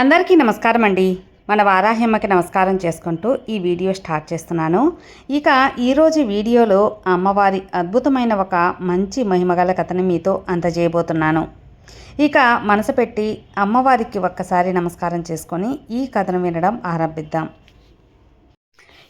అందరికీ నమస్కారం అండి. మన వారాహ్యమ్మకి నమస్కారం చేసుకుంటూ ఈ వీడియో స్టార్ట్ చేస్తున్నాను. ఇక ఈరోజు వీడియోలో అమ్మవారి అద్భుతమైన ఒక మంచి మహిమగల కథని మీతో అందజేయబోతున్నాను. ఇక మనసు పెట్టి అమ్మవారికి ఒక్కసారి నమస్కారం చేసుకొని ఈ కథను వినడం ఆరంభిద్దాం.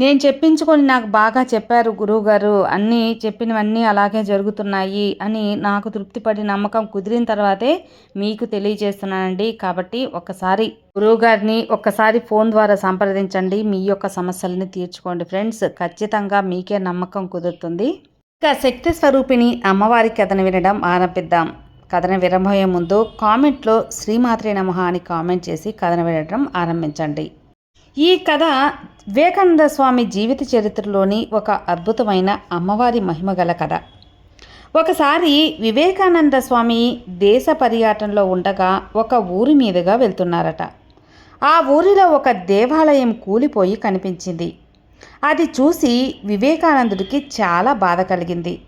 నేను చెప్పించుకొని నాకు బాగా చెప్పారు గురువుగారు. అన్నీ చెప్పినవన్నీ అలాగే జరుగుతున్నాయి అని నాకు తృప్తిపడి నమ్మకం కుదిరిన తర్వాతే మీకు తెలియజేస్తున్నానండి. కాబట్టి ఒకసారి గురువుగారిని ఒక్కసారి ఫోన్ ద్వారా సంప్రదించండి. మీ యొక్క సమస్యలని తీర్చుకోండి ఫ్రెండ్స్. ఖచ్చితంగా మీకే నమ్మకం కుదురుతుంది. ఇక శక్తి స్వరూపిణి అమ్మవారి కథను వినడం ఆరంభిద్దాం. కథను వినబోయే ముందు కామెంట్లో శ్రీమాత్రే నమః అని కామెంట్ చేసి కథను వినడం ఆరంభించండి. ఈ కథ వివేకానంద స్వామి జీవిత చరిత్రలోని ఒక అద్భుతమైన అమ్మవారి మహిమ గల కథ. ఒకసారి వివేకానంద స్వామి దేశ పర్యటనలో ఉండగా ఒక ఊరి మీదుగా వెళ్తున్నారట. ఆ ఊరిలో ఒక దేవాలయం కూలిపోయి కనిపించింది. అది చూసి వివేకానందుడికి చాలా బాధ కలిగింది.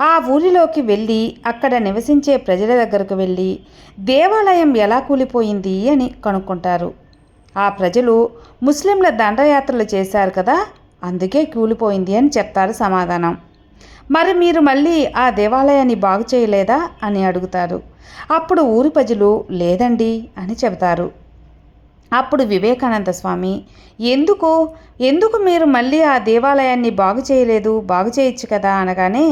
ఆ ఊరిలోకి వెళ్ళి అక్కడ నివసించే ప్రజల దగ్గరకు వెళ్ళి దేవాలయం ఎలా కూలిపోయింది అని కనుక్కుంటారు. ఆ ప్రజలు ముస్లింల దండయాత్రలు చేశారు కదా అందుకే కూలిపోయింది అని చెప్తారు సమాధానం. మరి మీరు మళ్ళీ ఆ దేవాలయాన్ని బాగు చేయలేదా అని అడుగుతారు. అప్పుడు ఊరి ప్రజలు లేదండి అని చెబుతారు. అప్పుడు వివేకానంద స్వామి ఎందుకు? ఎందుకు మీరు మళ్ళీ ఆ దేవాలయాన్ని బాగు చేయలేదు? బాగు చేయొచ్చు కదా అనగానే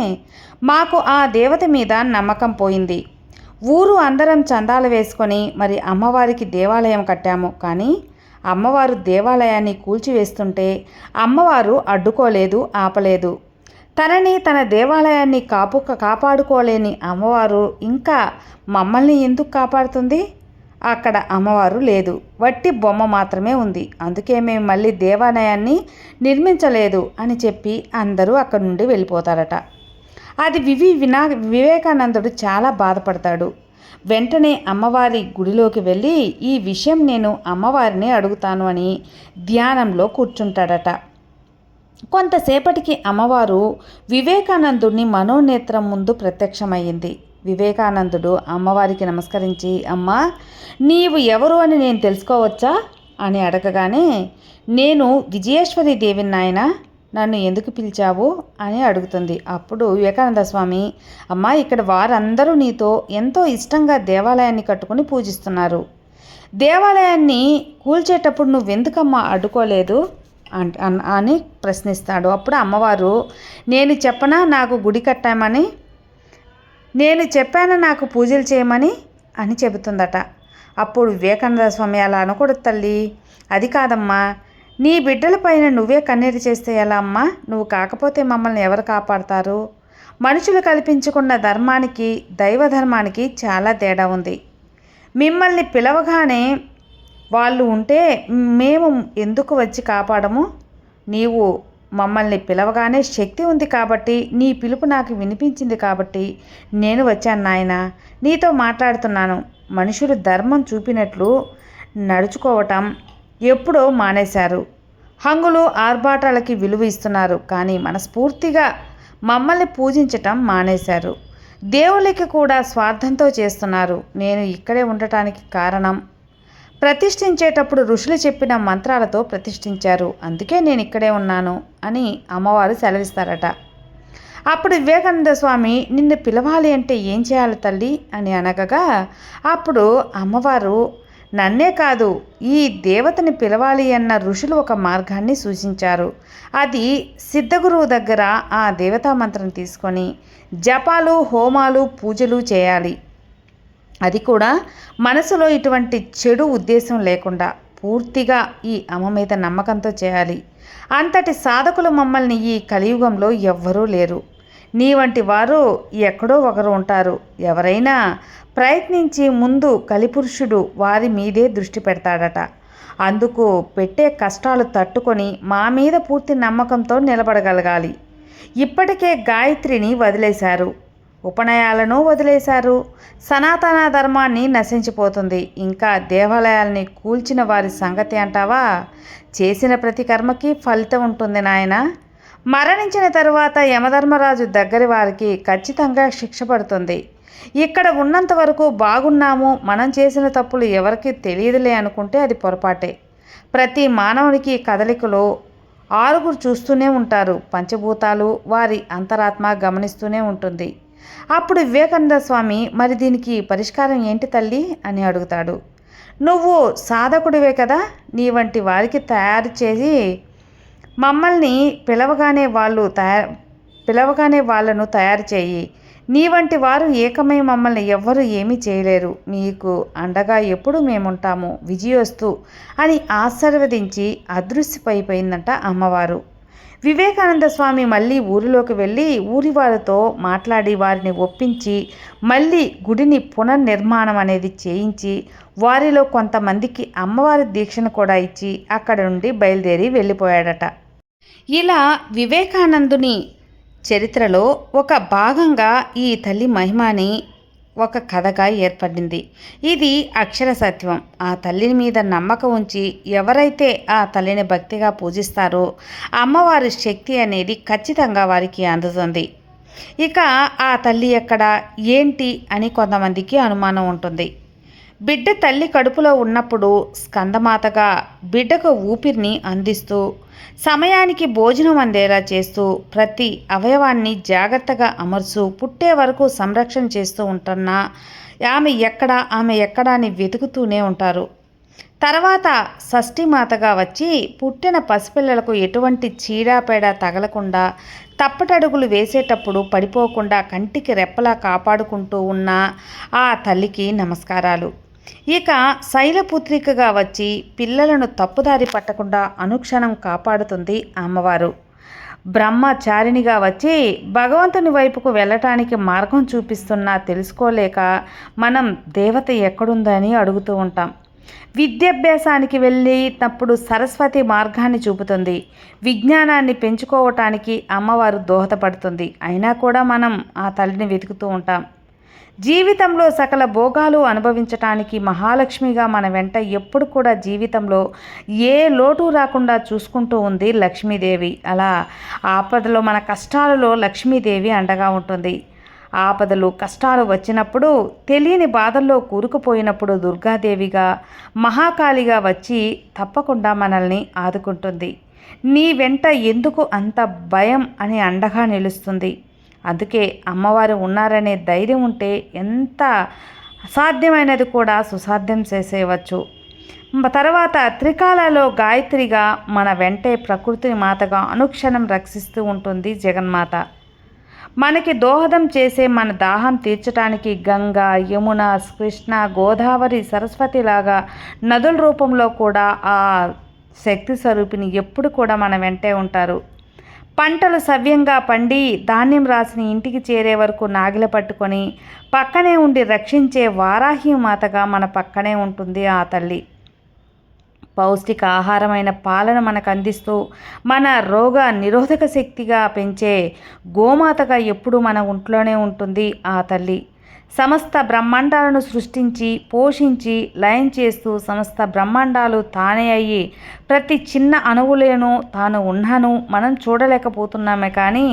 మాకు ఆ దేవత మీద నమ్మకం పోయింది. ఊరు అందరం చందాలు వేసుకొని మరి అమ్మవారికి దేవాలయం కట్టాము. కానీ అమ్మవారు దేవాలయాన్ని కూల్చివేస్తుంటే అమ్మవారు అడ్డుకోలేదు ఆపలేదు. తనని తన దేవాలయాన్ని కాపు కాపాడుకోలేని అమ్మవారు ఇంకా మమ్మల్ని ఎందుకు కాపాడుతుంది? అక్కడ అమ్మవారు లేదు. వట్టి బొమ్మ మాత్రమే ఉంది. అందుకే మేము మళ్ళీ దేవాలయాన్ని నిర్మించలేదు అని చెప్పి అందరూ అక్కడి నుండి వెళ్ళిపోతారట. అది వివి వినా వివేకానందుడు చాలా బాధపడతాడు. వెంటనే అమ్మవారి గుడిలోకి వెళ్ళి ఈ విషయం నేను అమ్మవారిని అడుగుతాను అని ధ్యానంలో కూర్చుంటాడట. కొంతసేపటికి అమ్మవారు వివేకానందుడిని మనోనేత్రం ముందు ప్రత్యక్షమయ్యింది. వివేకానందుడు అమ్మవారికి నమస్కరించి అమ్మా నీవు ఎవరు అని నేను తెలుసుకోవచ్చా? అని అడగగానే నేను విజయేశ్వరి దేవి నాయన. నన్ను ఎందుకు పిలిచావు అని అడుగుతుంది. అప్పుడు వివేకానంద స్వామి అమ్మ ఇక్కడ వారందరూ నీతో ఎంతో ఇష్టంగా దేవాలయాన్ని కట్టుకుని పూజిస్తున్నారు. దేవాలయాన్ని కూల్చేటప్పుడు నువ్వెందుకమ్మా అడ్డుకోలేదు? అని ప్రశ్నిస్తాడు. అప్పుడు అమ్మవారు నేను చెప్పనా నాకు గుడి కట్టామని? నేను చెప్పాను నాకు పూజలు చేయమని? అని చెబుతుందట. అప్పుడు వివేకానంద స్వామి అలా అనకూడదు తల్లి. అది కాదమ్మా. నీ బిడ్డలపైన నువ్వే కన్నీరు చేస్తే ఎలా అమ్మా? నువ్వు కాకపోతే మమ్మల్ని ఎవరు కాపాడతారు? మనుషులు కల్పించుకున్న ధర్మానికి దైవ ధర్మానికి చాలా తేడా ఉంది. మిమ్మల్ని పిలవగానే వాళ్ళు ఉంటే మేము ఎందుకు వచ్చి కాపాడము? నీవు మమ్మల్ని పిలవగానే శక్తి ఉంది కాబట్టి నీ పిలుపు నాకు వినిపించింది కాబట్టి నేను వచ్చాను నాయన. నీతో మాట్లాడుతున్నాను. మనుషులు ధర్మం చూపినట్లు నడుచుకోవటం ఎప్పుడో మానేశారు. హంగులు ఆర్భాటాలకి విలువ ఇస్తున్నారు. కానీ మనస్ఫూర్తిగా మమ్మల్ని పూజించటం మానేశారు. దేవుళ్ళకి కూడా స్వార్థంతో చేస్తున్నారు. నేను ఇక్కడే ఉండటానికి కారణం? ప్రతిష్ఠించేటప్పుడు ఋషులు చెప్పిన మంత్రాలతో ప్రతిష్ఠించారు. అందుకే నేను ఇక్కడే ఉన్నాను అని అమ్మవారు సెలవిస్తారట. అప్పుడు వివేకానంద స్వామి నిన్ను పిలవాలి అంటే ఏం చేయాలి తల్లి? అని అనగగా అప్పుడు అమ్మవారు నన్నే కాదు ఈ దేవతని పిలవాలి అన్న ఋషులు ఒక మార్గాన్ని సూచించారు. అది సిద్ధగురువు దగ్గర ఆ దేవతా మంత్రం తీసుకొని జపాలు హోమాలు పూజలు చేయాలి. అది కూడా మనసులో ఇటువంటి చెడు ఉద్దేశం లేకుండా పూర్తిగా ఈ అమ్మ మీద నమ్మకంతో చేయాలి. అంతటి సాధకులు మమ్మల్ని ఈ కలియుగంలో ఎవ్వరూ లేరు. నీ వంటి వారు ఎక్కడో ఒకరు ఉంటారు. ఎవరైనా ప్రయత్నించి ముందు కలిపురుషుడు వారి మీదే దృష్టి పెడతాడట. అందుకు పెట్టే కష్టాలు తట్టుకొని మా మీద పూర్తి నమ్మకంతో నిలబడగలగాలి. ఇప్పటికే గాయత్రిని వదిలేశారు. ఉపనయాలను వదిలేశారు. సనాతన ధర్మాన్ని నశించిపోతుంది. ఇంకా దేవాలయాల్ని కూల్చిన వారి సంగతి అంటావా? చేసిన ప్రతి కర్మకి ఫలితం ఉంటుంది నాయన. మరణించిన తరువాత యమధర్మరాజు దగ్గరి వారికి ఖచ్చితంగా శిక్ష పడుతుంది. ఇక్కడ ఉన్నంత వరకు బాగున్నాము మనం చేసిన తప్పులు ఎవరికి తెలియదులే అనుకుంటే అది పొరపాటే. ప్రతి మానవునికి కదలికలో ఆరుగురు చూస్తూనే ఉంటారు పంచభూతాలు వారి అంతరాత్మ గమనిస్తూనే ఉంటుంది. అప్పుడు వివేకానంద స్వామి మరి దీనికి పరిష్కారం ఏంటి తల్లి? అని అడుగుతాడు. నువ్వు సాధకుడివే కదా నీ వంటి వారికి తయారు చేసి మమ్మల్ని పిలవగానే వాళ్ళు తయారు పిలవగానే వాళ్ళను తయారు చేయి. నీ వంటి వారు ఏకమై మమ్మల్ని ఎవ్వరూ ఏమీ చేయలేరు. మీకు అండగా ఎప్పుడు మేముంటాము? విజయోస్తు అని ఆశీర్వదించి అదృశ్యమైపోయిందంట అమ్మవారు. వివేకానంద స్వామి మళ్ళీ ఊరిలోకి వెళ్ళి ఊరి వారితో మాట్లాడి వారిని ఒప్పించి మళ్ళీ గుడిని పునర్నిర్మాణం అనేది చేయించి వారిలో కొంతమందికి అమ్మవారి దీక్షను కూడా ఇచ్చి అక్కడ నుండి బయలుదేరి వెళ్ళిపోయాడట. ఇలా వివేకానందుని చరిత్రలో ఒక భాగంగా ఈ తల్లి మహిమని ఒక కథగా ఏర్పడింది. ఇది అక్షర సత్యం. ఆ తల్లిని మీద నమ్మకం ఉంచి ఎవరైతే ఆ తల్లిని భక్తిగా పూజిస్తారో అమ్మవారి శక్తి అనేది ఖచ్చితంగా వారికి అందుతుంది. ఇక ఆ తల్లి ఎక్కడ ఏంటి అని కొంతమందికి అనుమానం ఉంటుంది. బిడ్డ తల్లి కడుపులో ఉన్నప్పుడు స్కందమాతగా బిడ్డకు ఊపిరిని అందిస్తూ సమయానికి భోజనం అందేలా చేస్తూ ప్రతి అవయవాన్ని జాగ్రత్తగా అమర్చు పుట్టే వరకు సంరక్షణ చేస్తూ ఉంటున్నా ఆమె ఎక్కడ ఆమె ఎక్కడ అని వెతుకుతూనే ఉంటారు. తర్వాత షష్ఠిమాతగా వచ్చి పుట్టిన పసిపిల్లలకు ఎటువంటి చీడాపేడ తగలకుండా తప్పటడుగులు వేసేటప్పుడు పడిపోకుండా కంటికి రెప్పలా కాపాడుకుంటూ ఉన్న ఆ తల్లికి నమస్కారాలు. ఇక శైలపుత్రికగా వచ్చి పిల్లలను తప్పుదారి పట్టకుండా అనుక్షణం కాపాడుతుంది అమ్మవారు. బ్రహ్మచారిణిగా వచ్చి భగవంతుని వైపుకు వెళ్ళటానికి మార్గం చూపిస్తున్నా తెలుసుకోలేక మనం దేవత ఎక్కడుందని అడుగుతూ ఉంటాం. విద్యాభ్యాసానికి వెళ్ళినప్పుడు సరస్వతి మార్గాన్ని చూపుతుంది. విజ్ఞానాన్ని పెంచుకోవటానికి అమ్మవారు దోహదపడుతుంది. అయినా కూడా మనం ఆ తల్లిని వెతుకుతూ ఉంటాం. జీవితంలో సకల భోగాలు అనుభవించటానికి మహాలక్ష్మిగా మన వెంట ఎప్పుడు కూడా జీవితంలో ఏ లోటు రాకుండా చూసుకుంటూ ఉంది లక్ష్మీదేవి. అలా ఆపదలో మన కష్టాలలో లక్ష్మీదేవి అండగా ఉంటుంది. ఆపదలు కష్టాలు వచ్చినప్పుడు తెలియని బాధల్లో కూరుకుపోయినప్పుడు దుర్గాదేవిగా మహాకాళిగా వచ్చి తప్పకుండా మనల్ని ఆదుకుంటుంది. నీ వెంట ఎందుకు అంత భయం అని అండగా నిలుస్తుంది. అందుకే అమ్మవారు ఉన్నారనే ధైర్యం ఉంటే ఎంత అసాధ్యమైనది కూడా సుసాధ్యం చేసేయవచ్చు. తర్వాత త్రికాలలో గాయత్రిగా మన వెంటే ప్రకృతిని మాతగా అనుక్షణం రక్షిస్తూ ఉంటుంది జగన్మాత. మనకి దోహదం చేసే మన దాహం తీర్చడానికి గంగా యమున కృష్ణ గోదావరి సరస్వతిలాగా నదుల రూపంలో కూడా ఆ శక్తి స్వరూపిణి ఎప్పుడు కూడా మన వెంటే ఉంటారు. పంటలు సవ్యంగా పండి ధాన్యం రాసిన ఇంటికి చేరే వరకు నాగిల పట్టుకొని పక్కనే ఉండి రక్షించే వారాహి మాతగా మన పక్కనే ఉంటుంది ఆ తల్లి. పౌష్టిక ఆహారమైన పాలను మనకు అందిస్తూ మన రోగ నిరోధక శక్తిగా పెంచే గోమాతగా ఎప్పుడూ మన ఒంట్లోనే ఉంటుంది ఆ తల్లి. సమస్త బ్రహ్మాండాలను సృష్టించి పోషించి లయం చేస్తూ సమస్త బ్రహ్మాండాలు తానే అయ్యి ప్రతి చిన్న అణువులను తాను ఉన్నాను మనం చూడలేకపోతున్నామే కానీ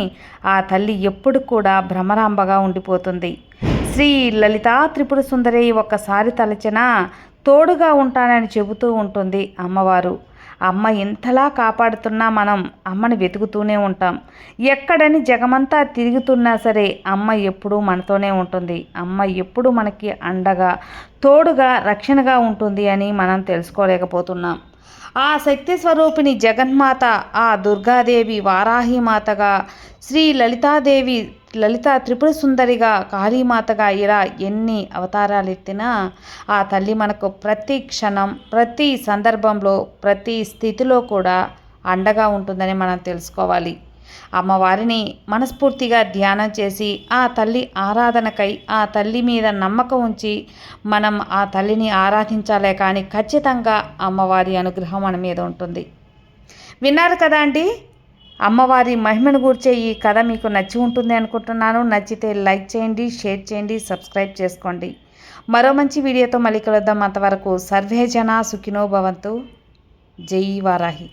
ఆ తల్లి ఎప్పుడు కూడా భ్రమరాంబగా ఉండిపోతుంది. శ్రీ లలితా త్రిపుర సుందరి ఒక్కసారి తలచిన తోడుగా ఉంటానని చెబుతూ ఉంటుంది అమ్మవారు. అమ్మ ఇంతలా కాపాడుతున్నా మనం అమ్మని వెతుకుతూనే ఉంటాం. ఎక్కడని జగమంతా తిరుగుతున్నా సరే అమ్మ ఎప్పుడూ మనతోనే ఉంటుంది. అమ్మ ఎప్పుడు మనకి అండగా తోడుగా రక్షణగా ఉంటుంది అని మనం తెలుసుకోలేకపోతున్నాం. ఆ శక్తి స్వరూపిణి జగన్మాత ఆ దుర్గాదేవి వారాహిమాతగా శ్రీ లలితాదేవి లలిత త్రిపుర సుందరిగా కాళీమాతగా ఇలా ఎన్ని అవతారాలు ఎత్తినా ఆ తల్లి మనకు ప్రతి క్షణం ప్రతి సందర్భంలో ప్రతి స్థితిలో కూడా అండగా ఉంటుందని మనం తెలుసుకోవాలి. అమ్మవారిని మనస్ఫూర్తిగా ధ్యానం చేసి ఆ తల్లి ఆరాధనకై ఆ తల్లి మీద నమ్మకం ఉంచి మనం ఆ తల్లిని ఆరాధించాలే కానీ ఖచ్చితంగా అమ్మవారి అనుగ్రహం మన మీద ఉంటుంది. విన్నారు కదా అండి? అమ్మవారి మహిమను గూర్చే ఈ కథ మీకు నచ్చి ఉంటుంది అనుకుంటున్నాను. నచ్చితే లైక్ చేయండి షేర్ చేయండి సబ్స్క్రైబ్ చేసుకోండి. మరో మంచి వీడియోతో మళ్ళీ కలుద్దాం. అంతవరకు సర్వే జన సుఖినో భవంతు. జై వారాహి.